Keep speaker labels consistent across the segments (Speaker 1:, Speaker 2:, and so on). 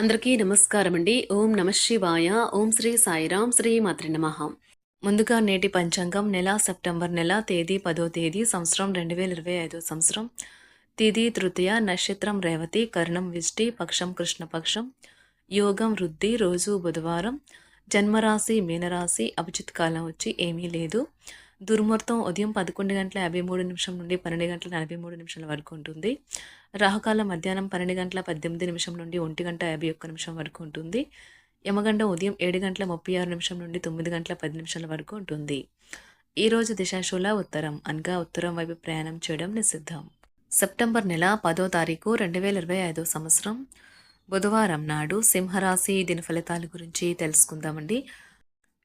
Speaker 1: అందరికీ నమస్కారం అండి ఓం నమ శివాయ. ఓం శ్రీ సాయిరాం శ్రీ మాతృ నమ. ముందుగా నేటి పంచాంగం నెల సెప్టెంబర్ నెల తేదీ పదో తేదీ సంవత్సరం రెండు వేల ఇరవై ఐదో సంవత్సరం. తిథి తృతీయ నక్షత్రం రేవతి కర్ణం విష్టి పక్షం కృష్ణపక్షం యోగం వృద్ధి రోజు బుధవారం. జన్మరాశి మీనరాశి అభిజిత్ కాలం వచ్చి ఏమీ లేదు. దుర్ముహూర్తం ఉదయం పదకొండు గంటల యాభై మూడు నిమిషం నుండి పన్నెండు గంటల నలభై మూడు నిమిషాల వరకు ఉంటుంది. రాహుకాలం మధ్యాహ్నం పన్నెండు గంటల పద్దెనిమిది నిమిషం నుండి ఒంటి గంట యాభై ఒక్క నిమిషం వరకు ఉంటుంది. యమగండ ఉదయం ఏడు గంటల ముప్పై ఆరు నిమిషం నుండి తొమ్మిది గంటల పది నిమిషాల వరకు ఉంటుంది. ఈరోజు దిశాశూల ఉత్తరం అనగా ఉత్తరం వైపు ప్రయాణం చేయడం నిషిద్ధం. సెప్టెంబర్ నెల పదో తారీఖు రెండు వేల ఇరవై ఐదో సంవత్సరం. బుధవారం నాడు సింహరాశి దిన ఫలితాల గురించి తెలుసుకుందామండి.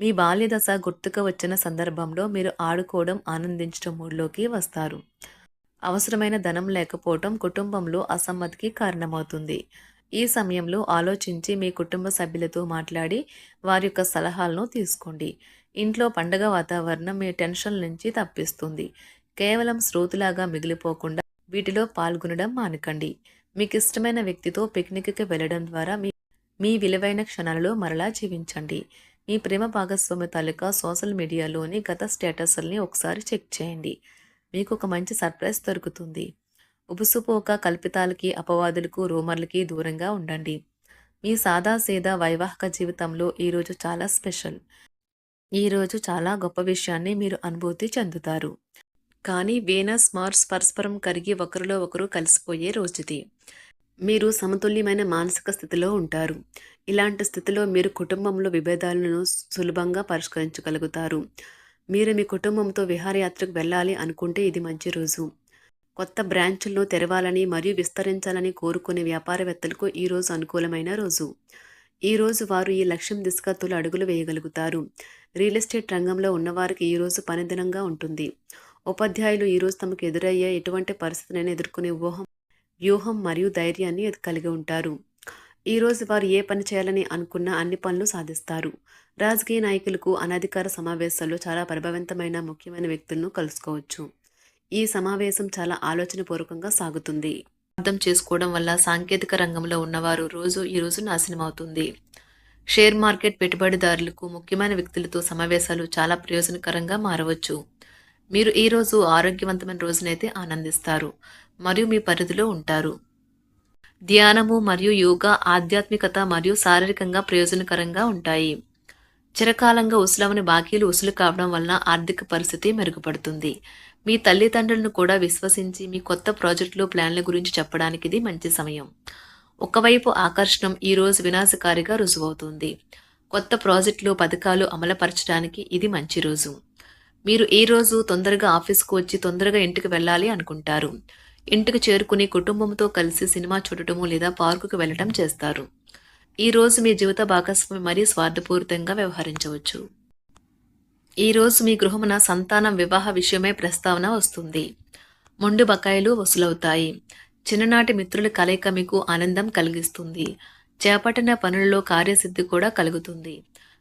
Speaker 1: మీ బాల్యదశ గుర్తుకు వచ్చిన సందర్భంలో మీరు ఆడుకోవడం ఆనందించడం మూడ్లోకి వస్తారు. అవసరమైన ధనం లేకపోవటం కుటుంబంలో అసమ్మతికి కారణమవుతుంది. ఈ సమయంలో ఆలోచించి మీ కుటుంబ సభ్యులతో మాట్లాడి వారి యొక్క సలహాలను తీసుకోండి. ఇంట్లో పండగ వాతావరణం మీ టెన్షన్ నుంచి తప్పిస్తుంది. కేవలం శ్రోతులాగా మిగిలిపోకుండా వీటిలో పాల్గొనడం మానకండి. మీకు ఇష్టమైన వ్యక్తితో పిక్నిక్కి వెళ్ళడం ద్వారా మీ మీ విలువైన క్షణాలలో మరలా జీవించండి. మీ ప్రేమ భాగస్వామి తాలూకా సోషల్ మీడియాలోని గత స్టేటస్ల్ని ఒకసారి చెక్ చేయండి. మీకు ఒక మంచి సర్ప్రైజ్ దొరుకుతుంది. ఉబుసుపోక కల్పితాలకి అపవాదులకు రూమర్లకి దూరంగా ఉండండి. మీ సాదా సీదా వైవాహిక జీవితంలో ఈరోజు చాలా స్పెషల్. ఈరోజు చాలా గొప్ప విషయాన్ని మీరు అనుభూతి చెందుతారు. కానీ వీనస్ మార్స్ పరస్పరం కరిగి ఒకరిలో ఒకరు కలిసిపోయే రోజుది. మీరు సమతుల్యమైన మానసిక స్థితిలో ఉంటారు. ఇలాంటి స్థితిలో మీరు కుటుంబంలో విభేదాలను సులభంగా పరిష్కరించగలుగుతారు. మీరు మీ కుటుంబంతో విహారయాత్రకు వెళ్ళాలి అనుకుంటే ఇది మంచి రోజు. కొత్త బ్రాంచ్లను తెరవాలని మరియు విస్తరించాలని కోరుకునే వ్యాపారవేత్తలకు ఈరోజు అనుకూలమైన రోజు. ఈరోజు వారు ఈ లక్ష్యం దిశగా తొలి అడుగులు వేయగలుగుతారు. రియల్ ఎస్టేట్ రంగంలో ఉన్నవారికి ఈరోజు పనిదినంగా ఉంటుంది. ఉపాధ్యాయులు ఈరోజు తమకు ఎదురయ్యే ఎటువంటి పరిస్థితినైనా ఎదుర్కొనే ఊహం వ్యూహం మరియు ధైర్యాన్ని కలిగి ఉంటారు. ఈరోజు వారు ఏ పని చేయాలని అనుకున్న అన్ని పనులు సాధిస్తారు. రాజకీయ నాయకులకు అనధికార సమావేశాల్లో చాలా ప్రభావవంతమైన ముఖ్యమైన వ్యక్తులను కలుసుకోవచ్చు. ఈ సమావేశం చాలా ఆలోచనపూర్వకంగా సాగుతుంది. అర్థం చేసుకోవడం వల్ల సాంకేతిక రంగంలో ఉన్నవారు రోజు ఈ రోజు నాశనం అవుతుంది షేర్ మార్కెట్ పెట్టుబడిదారులకు ముఖ్యమైన వ్యక్తులతో సమావేశాలు చాలా ప్రయోజనకరంగా మారవచ్చు. మీరు ఈరోజు ఆరోగ్యవంతమైన రోజునైతే ఆనందిస్తారు. మరియు మీ పరిధిలో ఉంటారు. ధ్యానము మరియు యోగా ఆధ్యాత్మికత మరియు శారీరకంగా ప్రయోజనకరంగా ఉంటాయి. చిరకాలంగా ఉసులవని బాకీలు ఉసులు కావడం వలన ఆర్థిక పరిస్థితి మెరుగుపడుతుంది. మీ తల్లిదండ్రులను కూడా విశ్వసించి మీ కొత్త ప్రాజెక్టులు ప్లాన్ల గురించి చెప్పడానికి ఇది మంచి సమయం. ఒకవైపు ఆకర్షణం ఈరోజు వినాశకారిగా రుజువవుతుంది. కొత్త ప్రాజెక్టులు పథకాలు అమలుపరచడానికి ఇది మంచి రోజు. మీరు ఈ రోజు తొందరగా ఆఫీస్కు వచ్చి తొందరగా ఇంటికి వెళ్ళాలి అనుకుంటారు. ఇంటికి చేరుకుని కుటుంబంతో కలిసి సినిమా చూడటము లేదా పార్కుకు వెళ్ళటం చేస్తారు. ఈ రోజు మీ జీవిత భాగస్వామి మరీ స్వార్థపూరితంగా వ్యవహరించవచ్చు. ఈ రోజు మీ గృహమున సంతానం వివాహ విషయమై ప్రస్తావన వస్తుంది. మొండు బకాయిలు వసూలవుతాయి. చిన్ననాటి మిత్రుల కలయిక మీకు ఆనందం కలిగిస్తుంది. చేపట్టిన పనులలో కార్యసిద్ధి కూడా కలుగుతుంది.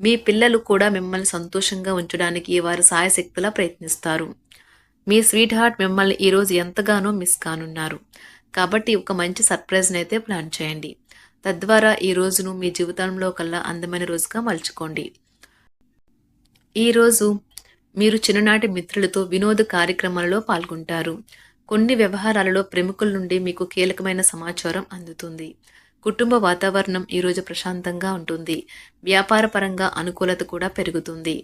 Speaker 1: మీ పిల్లలు కూడా మిమ్మల్ని సంతోషంగా ఉంచడానికి వారి సాయశక్తులా ప్రయత్నిస్తారు. మీ స్వీట్ హార్ట్ మిమ్మల్ని ఈరోజు ఎంతగానో మిస్ కానున్నారు. కాబట్టి ఒక మంచి సర్ప్రైజ్ని అయితే ప్లాన్ చేయండి. తద్వారా ఈ రోజును మీ జీవితంలో కల్లా అందమైన రోజుగా మలుచుకోండి. ఈరోజు మీరు చిన్ననాటి మిత్రులతో వినోద కార్యక్రమాలలో పాల్గొంటారు. కొన్ని వ్యవహారాలలో ప్రముఖుల నుండి మీకు కీలకమైన సమాచారం అందుతుంది. కుటుంబ వాతావరణం ఈరోజు ప్రశాంతంగా ఉంటుంది. వ్యాపారపరంగా అనుకూలత కూడా పెరుగుతుంది.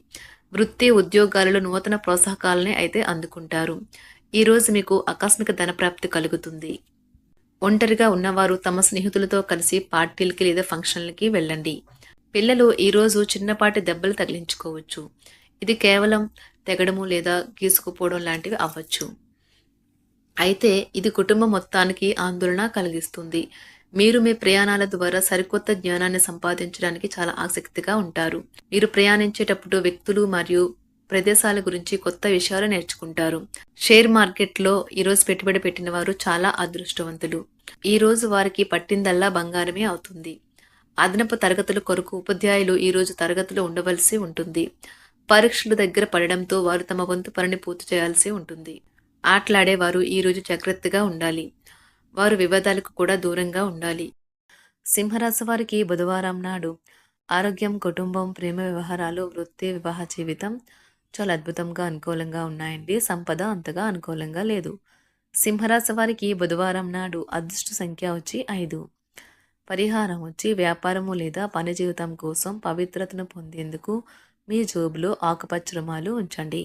Speaker 1: వృత్తి ఉద్యోగాలలో నూతన ప్రోత్సాహకాలని అయితే అందుకుంటారు. ఈరోజు మీకు ఆకస్మిక ధనప్రాప్తి కలుగుతుంది. ఒంటరిగా ఉన్నవారు తమ స్నేహితులతో కలిసి పార్టీలకి లేదా ఫంక్షన్లకి వెళ్ళండి. పిల్లలు ఈరోజు చిన్నపాటి దెబ్బలు తగిలించుకోవచ్చు. ఇది కేవలం తెగడము లేదా గీసుకుపోవడం లాంటివి అవ్వచ్చు. అయితే ఇది కుటుంబం మొత్తానికి ఆందోళన కలిగిస్తుంది. మీరు మీ ప్రయాణాల ద్వారా సరికొత్త జ్ఞానాన్ని సంపాదించడానికి చాలా ఆసక్తిగా ఉంటారు. మీరు ప్రయాణించేటప్పుడు వ్యక్తులు మరియు ప్రదేశాల గురించి కొత్త విషయాలు నేర్చుకుంటారు. షేర్ మార్కెట్లో ఈరోజు పెట్టుబడి పెట్టిన వారు చాలా అదృష్టవంతులు. ఈ రోజు వారికి పట్టిందల్లా బంగారమే అవుతుంది. అదనపు తరగతుల కొరకు ఉపాధ్యాయులు ఈరోజు తరగతులు ఉండవలసి ఉంటుంది. పరీక్షలు దగ్గర పడడంతో వారు తమ వంతు పనిని పూర్తి చేయాల్సి ఉంటుంది. ఆటలాడేవారు ఈరోజు జాగ్రత్తగా ఉండాలి. వారు వివాదాలకు కూడా దూరంగా ఉండాలి. సింహరాశి వారికి బుధవారం నాడు ఆరోగ్యం కుటుంబం ప్రేమ వ్యవహారాలు వృత్తి వివాహ జీవితం చాలా అద్భుతంగా అనుకూలంగా ఉన్నాయండి. సంపద అంతగా అనుకూలంగా లేదు. సింహరాశి వారికి బుధవారం నాడు అదృష్ట సంఖ్య వచ్చి ఐదు. పరిహారం వచ్చి వ్యాపారము లేదా పని జీవితం కోసం పవిత్రతను పొందేందుకు మీ జోబులో ఆకుపచ్చ రుమాలు ఉంచండి.